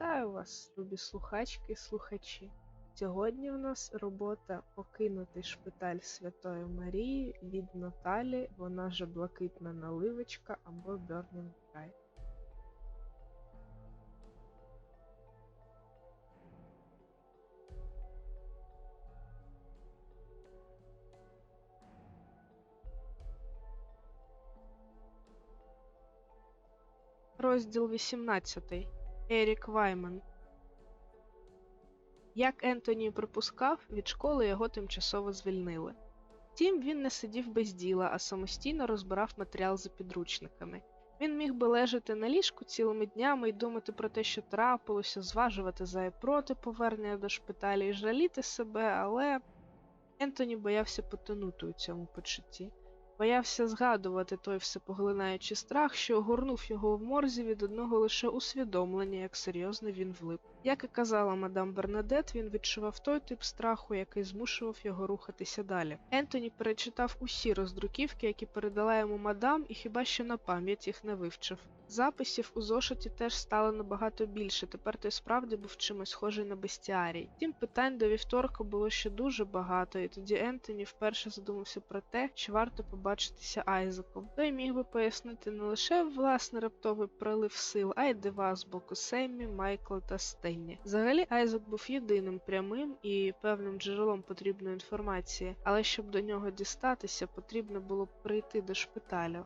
Вітаю вас, любі слухачки і слухачі. Сьогодні в нас робота Покинутий шпиталь Святої Марії від Наталі, вона же блакитна наливочка або Burning Sky. Розділ 18. Ерік Вайман. Як Ентоні припускав, від школи його тимчасово звільнили. Втім, він не сидів без діла, а самостійно розбирав матеріал за підручниками. Він міг би лежати на ліжку цілими днями і думати про те, що трапилося, зважувати за і проти повернення до шпиталю і жаліти себе, але Ентоні боявся потонути у цьому почутті. Боявся згадувати той всепоглинаючий страх, що огорнув його в морзі від одного лише усвідомлення, як серйозно він влип. Як і казала мадам Бернадет, він відчував той тип страху, який змушував його рухатися далі. Ентоні перечитав усі роздруківки, які передала йому мадам, і хіба що на пам'ять їх не вивчив. Записів у зошиті теж стало набагато більше. Тепер той справді був чимось схожий на бестіарій. Втім, питань до вівторка було ще дуже багато, і тоді Ентоні вперше задумався про те, чи варто побачитися Айзеком. Той міг би пояснити не лише власний раптовий прилив сил, а й дива з боку Семмі, Майкла та Стенні. Взагалі, Айзек був єдиним прямим і певним джерелом потрібної інформації, але щоб до нього дістатися, потрібно було прийти до шпиталю.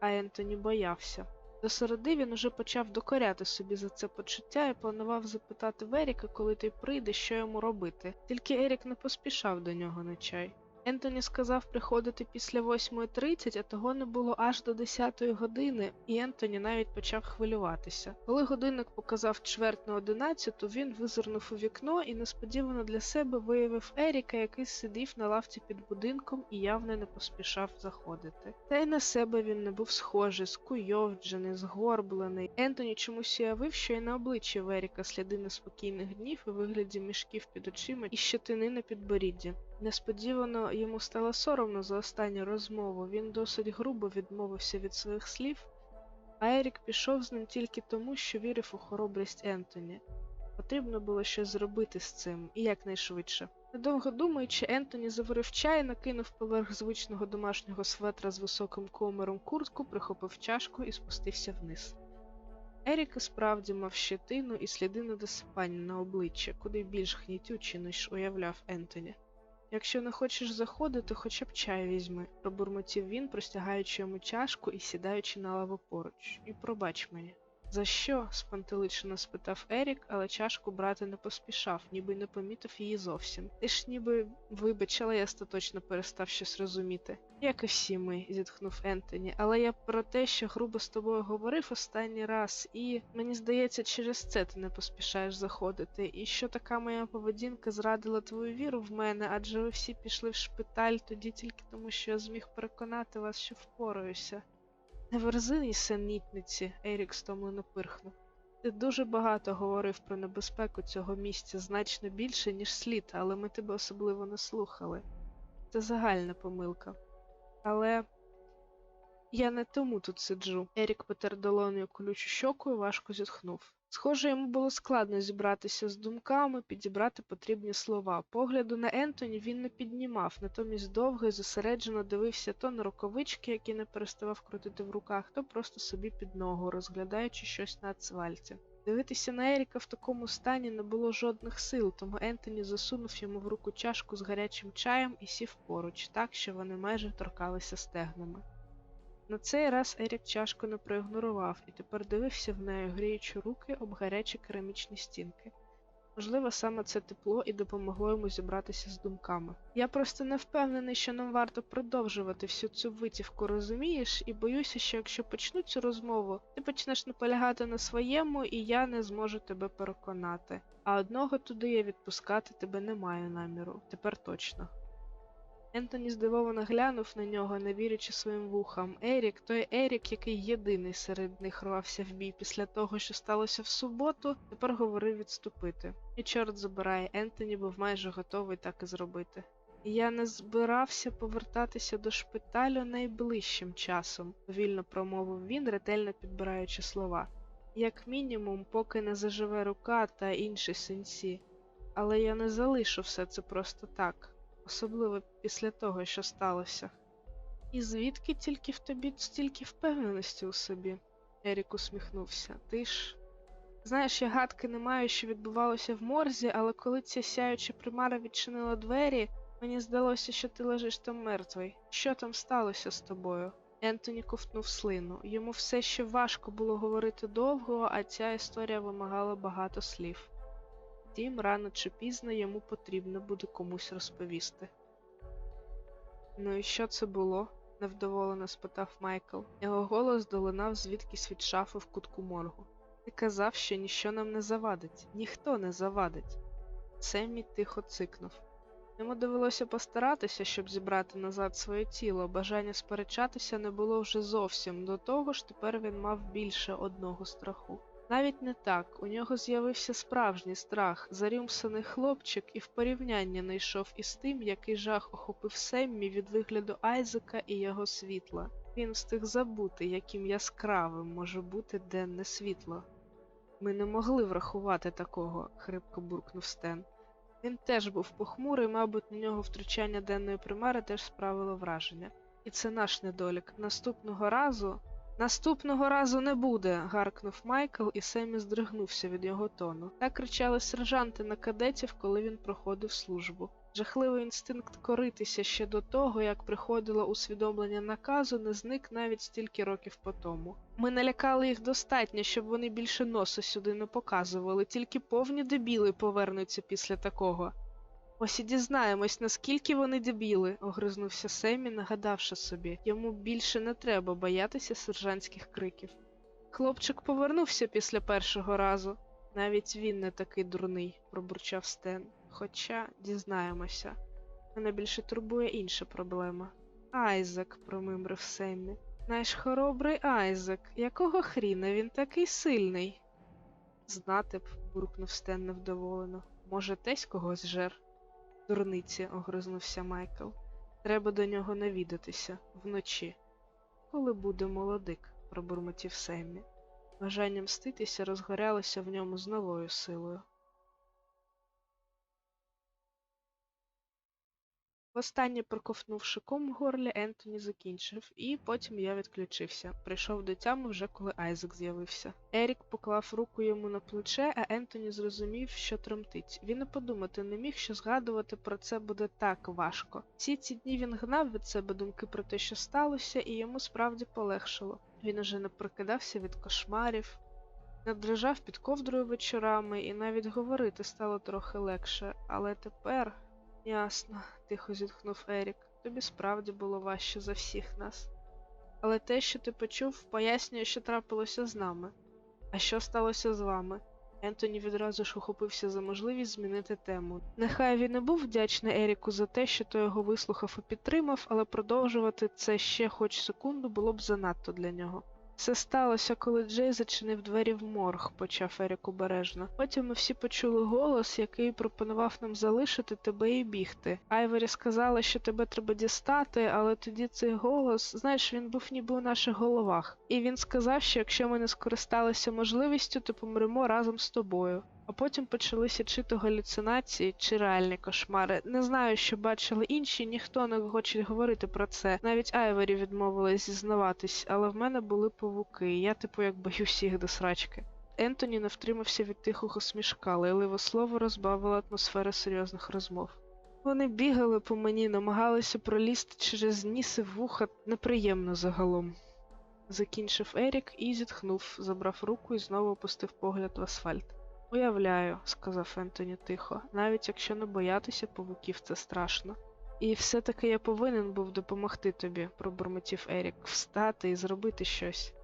А Ентоні боявся. До середи він уже почав докоряти собі за це почуття і планував запитати Веріка, коли той прийде, що йому робити. Тільки Ерік не поспішав до нього на чай. Ентоні сказав приходити після 8.30, а того не було аж до 10 години, і Ентоні навіть почав хвилюватися. Коли годинник показав чверть на 11, він визирнув у вікно і несподівано для себе виявив Еріка, який сидів на лавці під будинком і явно не поспішав заходити. Та й на себе він не був схожий, скуйовджений, згорблений. Ентоні чомусь уявив, що й на обличчі Веріка сліди неспокійних днів у вигляді мішків під очима і щетини на підборідді. Несподівано йому стало соромно за останню розмову. Він досить грубо відмовився від своїх слів, а Ерік пішов з ним тільки тому, що вірив у хоробрість Ентоні. Потрібно було щось зробити з цим, і якнайшвидше. Недовго думаючи, Ентоні заварив чай, накинув поверх звичного домашнього светра з високим комером куртку, прихопив чашку і спустився вниз. Ерік і справді мав щетину і сліди недосипання на обличчя, куди більш гнітючі, ніж уявляв Ентоні. Якщо не хочеш заходити, хоча б чай візьми, пробурмотів він, простягаючи йому чашку і сідаючи на лаву поруч. І пробач мені. За що? спантеличено спитав Ерік, але чашку брати не поспішав, ніби не помітив її зовсім. Ти ж ніби вибач, але я остаточно перестав щось розуміти. Як і всі ми, зітхнув Ентоні, але я про те, що грубо з тобою говорив останній раз, і мені здається, через це ти не поспішаєш заходити, і що така моя поведінка зрадила твою віру в мене, адже ви всі пішли в шпиталь тоді тільки тому, що я зміг переконати вас, що впораюся. Не верзи нісенітниці, Ерік стомлено пирхнув. Ти дуже багато говорив про небезпеку цього місця, значно більше, ніж слід, але ми тебе особливо не слухали. Це загальна помилка. Але я не тому тут сиджу. Ерік потер долоною колючу щоку і важко зітхнув. Схоже, йому було складно зібратися з думками, підібрати потрібні слова. Погляду на Ентоні він не піднімав, натомість довго і зосереджено дивився то на рукавички, які не переставав крутити в руках, то просто собі під ногу, розглядаючи щось на асфальті. Дивитися на Еріка в такому стані не було жодних сил, тому Ентоні засунув йому в руку чашку з гарячим чаєм і сів поруч, так що вони майже торкалися стегнами. На цей раз Ерік чашку не проігнорував і тепер дивився в неї, гріючи руки об гарячі керамічні стінки. Можливо, саме це тепло і допомогло йому зібратися з думками. Я просто не впевнений, що нам варто продовжувати всю цю витівку, розумієш, і боюся, що якщо почну цю розмову, ти почнеш наполягати на своєму, і я не зможу тебе переконати. А одного туди я відпускати тебе не маю наміру. Тепер точно. Ентоні здивовано глянув на нього, не вірячи своїм вухам. Ерік, той Ерік, який єдиний серед них рвався в бій після того, що сталося в суботу, тепер говорив відступити. І чорт забирає, Ентоні був майже готовий так і зробити. Я не збирався повертатися до шпиталю найближчим часом, повільно промовив він, ретельно підбираючи слова. Як мінімум, поки не заживе рука та інші синці. Але я не залишу все це просто так, особливо після того, що сталося. І звідки тільки в тобі стільки впевненості у собі? Ерік усміхнувся. Ти ж. Знаєш, я гадки не маю, що відбувалося в морзі, але коли ця сяюча примара відчинила двері, мені здалося, що ти лежиш там мертвий. Що там сталося з тобою? Ентоні ковтнув слину. Йому все ще важко було говорити довго, а ця історія вимагала багато слів. Втім, рано чи пізно йому потрібно буде комусь розповісти. Ну і що це було? невдоволено спитав Майкл. Його голос долинав звідкись від шафи в кутку моргу. Ти казав, що ніщо нам не завадить, ніхто не завадить. Семмі тихо цикнув. Йому довелося постаратися, щоб зібрати назад своє тіло. Бажання сперечатися не було вже зовсім. До того ж, тепер він мав більше одного страху. Навіть не так, у нього з'явився справжній страх, зарюмсаний хлопчик і в порівняння не йшов із тим, який жах охопив Семмі від вигляду Айзека і його світла. Він встиг забути, яким яскравим може бути денне світло. Ми не могли врахувати такого, хрипко буркнув Стен. Він теж був похмурий, мабуть, на нього втручання денної примари теж справило враження. І це наш недолік. Наступного разу. Наступного разу не буде. гаркнув Майкл, і Семі здригнувся від його тону. Так кричали сержанти на кадетів, коли він проходив службу. Жахливий інстинкт коритися ще до того, як приходило усвідомлення наказу, не зник навіть стільки років по тому. Ми налякали їх достатньо, щоб вони більше носа сюди не показували, тільки повні дебіли повернуться після такого. Ось і дізнаємось, наскільки вони дебіли, огризнувся Семі, нагадавши собі, йому більше не треба боятися сержантських криків. Хлопчик повернувся після першого разу. Навіть він не такий дурний, пробурчав Стен. Хоча дізнаємося. Мене більше турбує інша проблема. Айзек, промимрив Семмі. Наш хоробрий Айзек. Якого хріна він такий сильний? Знати б, буркнув Стен невдоволено. Може, тесь когось жер? Дурниці, огризнувся Майкл. Треба до нього навідатися вночі. Коли буде молодик, пробурмотів Семмі. Бажання мститися розгорялося в ньому з новою силою. Востаннє проковтнувши ком в горлі, Ентоні закінчив, і потім я відключився. Прийшов до тями вже коли Айзек з'явився. Ерік поклав руку йому на плече, а Ентоні зрозумів, що тремтить. Він і подумати не міг, що згадувати про це буде так важко. Всі ці дні він гнав від себе думки про те, що сталося, і йому справді полегшило. Він уже не прокидався від кошмарів, не дрижав під ковдрою вечорами, і навіть говорити стало трохи легше, але тепер. Ясно, тихо зітхнув Ерік. Тобі справді було важче за всіх нас. Але те, що ти почув, пояснює, що трапилося з нами. А що сталося з вами? Ентоні відразу ж ухопився за можливість змінити тему. Нехай він не був вдячний Еріку за те, що той його вислухав і підтримав, але продовжувати це ще хоч секунду було б занадто для нього. Все сталося, коли Джей зачинив двері в морг, почав Ерік обережно. Потім ми всі почули голос, який пропонував нам залишити тебе і бігти. Айвері сказала, що тебе треба дістати, але тоді цей голос, знаєш, він був ніби у наших головах. І він сказав, що якщо ми не скористалися можливістю, то помремо разом з тобою. А потім почалися чи то галюцинації, чи реальні кошмари. Не знаю, що бачили інші, ніхто не хоче говорити про це. Навіть Айвері відмовилась зізнаватись, але в мене були павуки, я типу як боюся їх до срачки. Ентоні не втримався від тихого смішка, лайливе слово розбавило атмосферу серйозних розмов. Вони бігали по мені, намагалися пролізти через ніс вуха неприємно загалом. Закінчив Ерік і зітхнув, забрав руку і знову опустив погляд в асфальт. Уявляю, сказав Ентоні тихо, навіть якщо не боятися павуків, це страшно. І все-таки я повинен був допомогти тобі, пробурмотів Ерік, встати і зробити щось.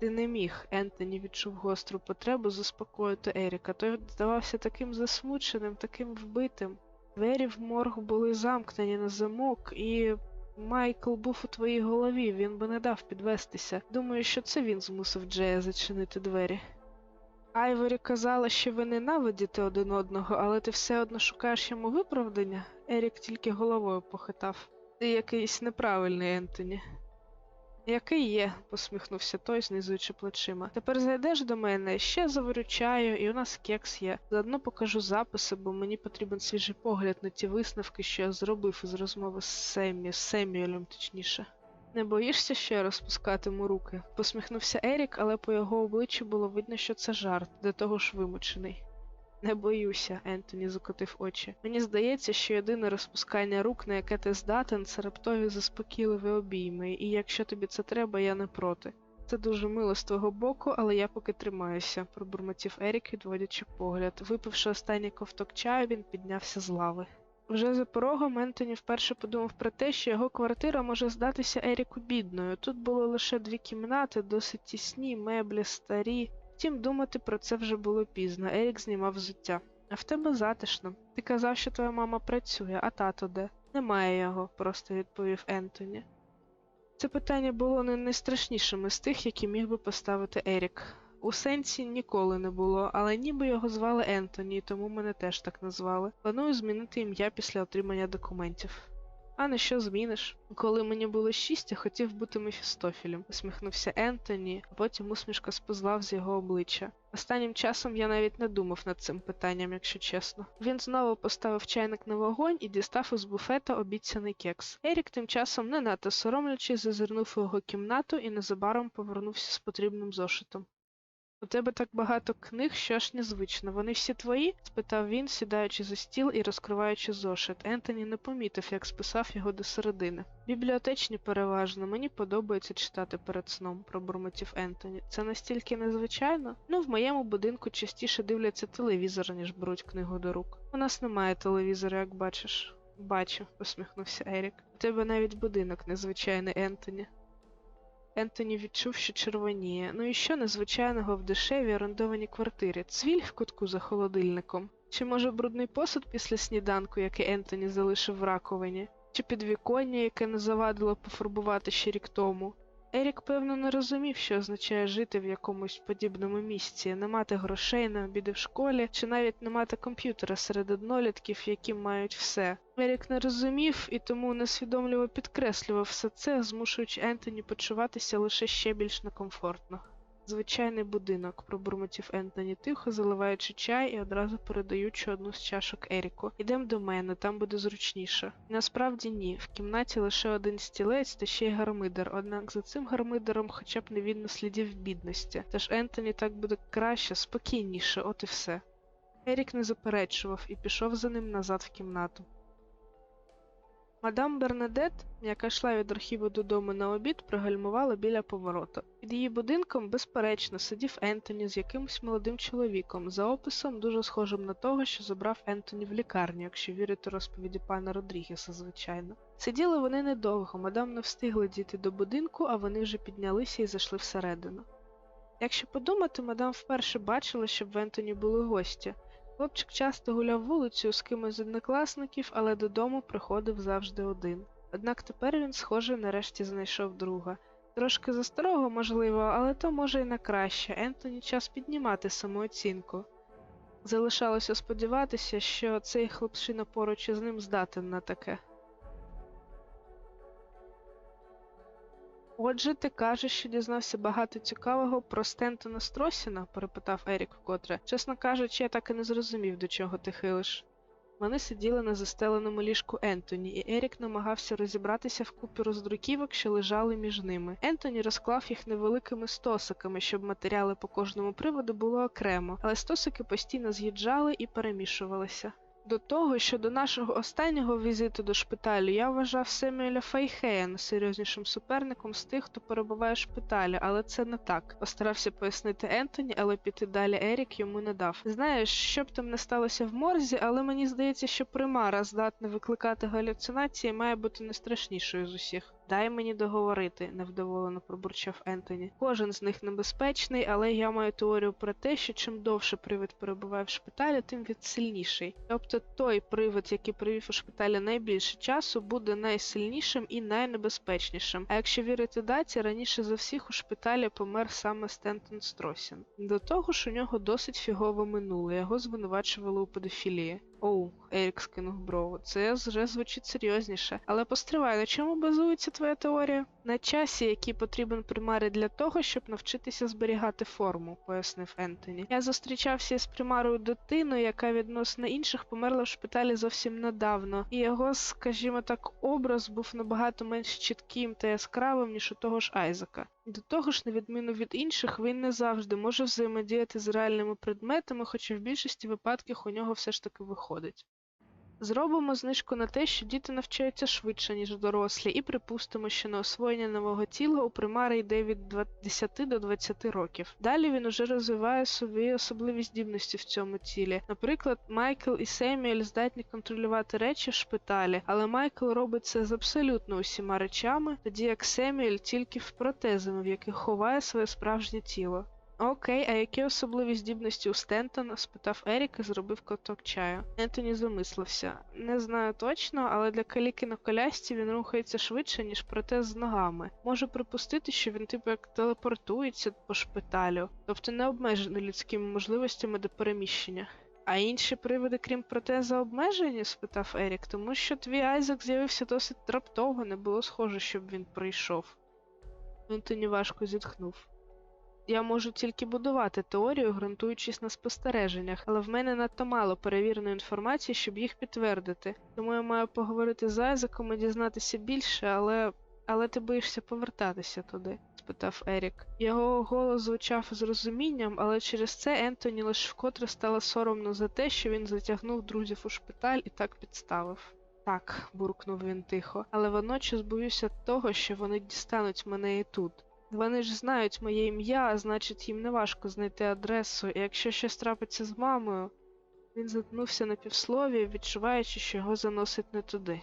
Ти не міг, Ентоні відчув гостру потребу заспокоїти Еріка. Той здавався таким засмученим, таким вбитим. Двері в морг були замкнені на замок, і Майкл був у твоїй голові, він би не дав підвестися. Думаю, що це він змусив Джея зачинити двері. Айворі казала, що ви ненавидіте один одного, але ти все одно шукаєш йому виправдання? Ерік тільки головою похитав. Ти якийсь неправильний, Ентоні. Який є, посміхнувся той, знизуючи плечима. Тепер зайдеш до мене, ще заварю і у нас кекс є. Заодно покажу записи, бо мені потрібен свіжий погляд на ті висновки, що я зробив із розмови з Семмі, з Семюелем, точніше. Не боїшся, що я розпускатиму руки? посміхнувся Ерік, але по його обличчю було видно, що це жарт, до того ж вимучений. Не боюся, Ентоні закотив очі. Мені здається, що єдине розпускання рук, на яке ти здатен, це раптові заспокійливі обійми, і якщо тобі це треба, я не проти. Це дуже мило з твого боку, але я поки тримаюся, пробурмотів Ерік, відводячи погляд. Випивши останній ковток чаю, він піднявся з лави. Вже за порогом Ентоні вперше подумав про те, що його квартира може здатися Еріку бідною. Тут було лише дві кімнати, досить тісні, меблі, старі. Втім, думати про це вже було пізно. Ерік знімав взуття. А в тебе затишно. Ти казав, що твоя мама працює, а тато де? Немає його, просто відповів Ентоні. Це питання було не найстрашнішим із тих, які міг би поставити Ерік. У сенсі ніколи не було, але ніби його звали Ентоні, тому мене теж так назвали. Планую змінити ім'я після отримання документів. А на що зміниш? Коли мені було шість, я хотів бути Мефістофілем, усміхнувся Ентоні, а потім усмішка сповзла з його обличчя. Останнім часом я навіть не думав над цим питанням, якщо чесно. Він знову поставив чайник на вогонь і дістав із буфета обіцяний кекс. Ерік тим часом, не надто соромлячись, зазирнув у його кімнату і незабаром повернувся з потрібним зошитом. У тебе так багато книг, що аж незвично. Вони всі твої? спитав він, сідаючи за стіл і розкриваючи зошит. Ентоні не помітив, як списав його до середини. Бібліотечні переважно, мені подобається читати перед сном, пробурмотів Ентоні. Це настільки незвичайно? Ну, в моєму будинку частіше дивляться телевізор, ніж беруть книгу до рук. У нас немає телевізора, як бачиш. Бачу, посміхнувся Ерік. У тебе навіть будинок незвичайний, Ентоні. Ентоні відчув, що червоніє. Ну і що незвичайного в дешевій орендованій квартирі? Цвіль в кутку за холодильником? Чи може брудний посуд після сніданку, який Ентоні залишив в раковині? Чи підвіконня, яке не завадило пофарбувати ще рік тому? Ерік, певно, не розумів, що означає жити в якомусь подібному місці, не мати грошей на обіди в школі, чи навіть не мати комп'ютера серед однолітків, які мають все. Ерік не розумів і тому несвідомливо підкреслював все це, змушуючи Ентоні почуватися лише ще більш некомфортно. Звичайний будинок, пробурмотів Ентоні тихо, заливаючи чай і одразу передаючи одну з чашок Еріку. Ідем до мене, там буде зручніше. Насправді ні. В кімнаті лише один стілець та ще й гармидер, однак за цим гармидером хоча б не видно слідів бідності. Тож Ентоні так буде краще, спокійніше, от і все. Ерік не заперечував і пішов за ним назад в кімнату. Мадам Бернадет, яка йшла від архіву додому на обід, пригальмувала біля поворота. Під її будинком, безперечно, сидів Ентоні з якимось молодим чоловіком, за описом дуже схожим на того, що забрав Ентоні в лікарню, якщо вірити розповіді пана Родрігеса, звичайно. Сиділи вони недовго, мадам не встигла дійти до будинку, а вони вже піднялися і зайшли всередину. Якщо подумати, мадам вперше бачила, щоб в Ентоні були гості. Хлопчик часто гуляв вулицею з кимось з однокласників, але додому приходив завжди один. Однак тепер він, схоже, нарешті знайшов друга. Трошки за старого, можливо, але то може й на краще. Ентоні час піднімати самооцінку. Залишалося сподіватися, що цей хлопчина поруч із ним здатен на таке. Отже, ти кажеш, що дізнався багато цікавого про Стентона Стросіна? перепитав Ерік вкотре. Чесно кажучи, я так і не зрозумів, до чого ти хилиш. Вони сиділи на застеленому ліжку Ентоні, і Ерік намагався розібратися в купі роздруківок, що лежали між ними. Ентоні розклав їх невеликими стосиками, щоб матеріали по кожному приводу було окремо, але стосики постійно з'їжджали і перемішувалися. До того, що до нашого останнього візиту до шпиталю я вважав Семюеля Фейхея найсерйознішим суперником з тих, хто перебуває в шпиталі, але це не так. Постарався пояснити Ентоні, але піти далі Ерік йому не дав. Знаєш, що б там не сталося в морзі, але мені здається, що примара здатна викликати галюцинації має бути не страшнішою з усіх. Дай мені договорити, невдоволено пробурчав Ентоні. Кожен з них небезпечний, але я маю теорію про те, що чим довше привид перебуває в шпиталі, тим він сильніший. Тобто той привид, який провів у шпиталі найбільше часу, буде найсильнішим і найнебезпечнішим. А якщо вірити даті, раніше за всіх у шпиталі помер саме Стентон Стросін. До того ж, у нього досить фігове минуле, його звинувачували у педофілії. Оу, Ерік скинув брову. Це вже звучить серйозніше. Але постривай, на чому базується твоя теорія? На часі, який потрібен примари для того, щоб навчитися зберігати форму, пояснив Ентоні. Я зустрічався із примарою дитиною, яка відносно інших померла в шпиталі зовсім недавно, і його, скажімо так, образ був набагато менш чітким та яскравим, ніж у того ж Айзека. До того ж, на відміну від інших, він не завжди може взаємодіяти з реальними предметами, хоча в більшості випадків у нього все ж таки виходить. Зробимо знижку на те, що діти навчаються швидше, ніж дорослі, і припустимо, що на освоєння нового тіла у примари йде від 10 до 20 років. Далі він уже розвиває свої особливі здібності в цьому тілі. Наприклад, Майкл і Семюель здатні контролювати речі в шпиталі, але Майкл робить це з абсолютно усіма речами, тоді як Семюель тільки в протезами, в яких ховає своє справжнє тіло. Окей, а які особливі здібності у Стентона? спитав Ерік і зробив ковток чаю. Ентоні замислився. Не знаю точно, але для каліки на колясці він рухається швидше, ніж протез з ногами. Можу припустити, що він типу як телепортується по шпиталю, тобто не обмежений людськими можливостями до переміщення. А інші приводи, крім протеза, обмежені? спитав Ерік, тому що твій Айзек з'явився досить раптово, не було схоже, щоб він прийшов. Ентоні важко зітхнув. Я можу тільки будувати теорію, ґрунтуючись на спостереженнях, але в мене надто мало перевіреної інформації, щоб їх підтвердити. Тому я маю поговорити з Айзеком і дізнатися більше, але. Але ти боїшся повертатися туди? спитав Ерік. Його голос звучав з розумінням, але через це Ентоні лише вкотре стало соромно за те, що він затягнув друзів у шпиталь і так підставив. Так, буркнув він тихо, але водночас боюся того, що вони дістануть мене і тут. Вони ж знають моє ім'я, значить їм не важко знайти адресу, і якщо щось трапиться з мамою. Він заткнувся на півслові, відчуваючи, що його заносить не туди.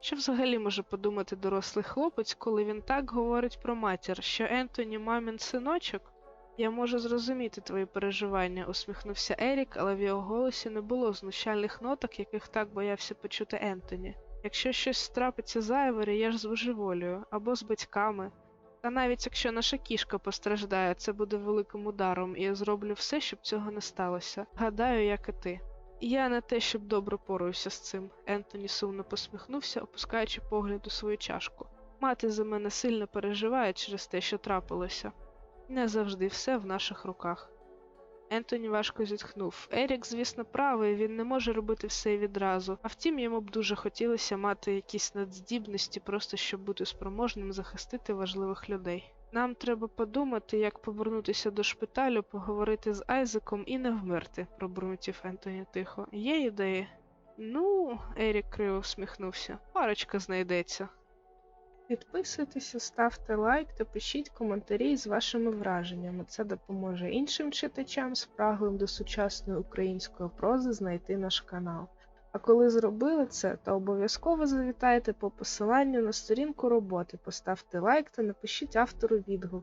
Що взагалі може подумати дорослий хлопець, коли він так говорить про матір, що Ентоні мамін синочок? Я можу зрозуміти твої переживання, усміхнувся Ерік, але в його голосі не було знущальних ноток, яких так боявся почути Ентоні. Якщо щось трапиться з Айвері, я ж збожеволюю, або з батьками. Та навіть якщо наша кішка постраждає, це буде великим ударом, і я зроблю все, щоб цього не сталося. Гадаю, як і ти. Я не те, щоб добре поруюся з цим. Ентоні сумно посміхнувся, опускаючи погляд у свою чашку. Мати за мене сильно переживає через те, що трапилося. Не завжди все в наших руках. Ентоні важко зітхнув. Ерік, звісно, правий, він не може робити все відразу. А втім, йому б дуже хотілося мати якісь надздібності, просто щоб бути спроможним захистити важливих людей. Нам треба подумати, як повернутися до шпиталю, поговорити з Айзеком і не вмерти, пробурмотів Ентоні тихо. Є ідеї? Ну, Ерік криво всміхнувся. Парочка знайдеться. Підписуйтеся, ставте лайк та пишіть коментарі з вашими враженнями. Це допоможе іншим читачам, спраглим до сучасної української прози знайти наш канал. А коли зробили це, то обов'язково завітайте по посиланню на сторінку роботи, поставте лайк та напишіть автору відгук.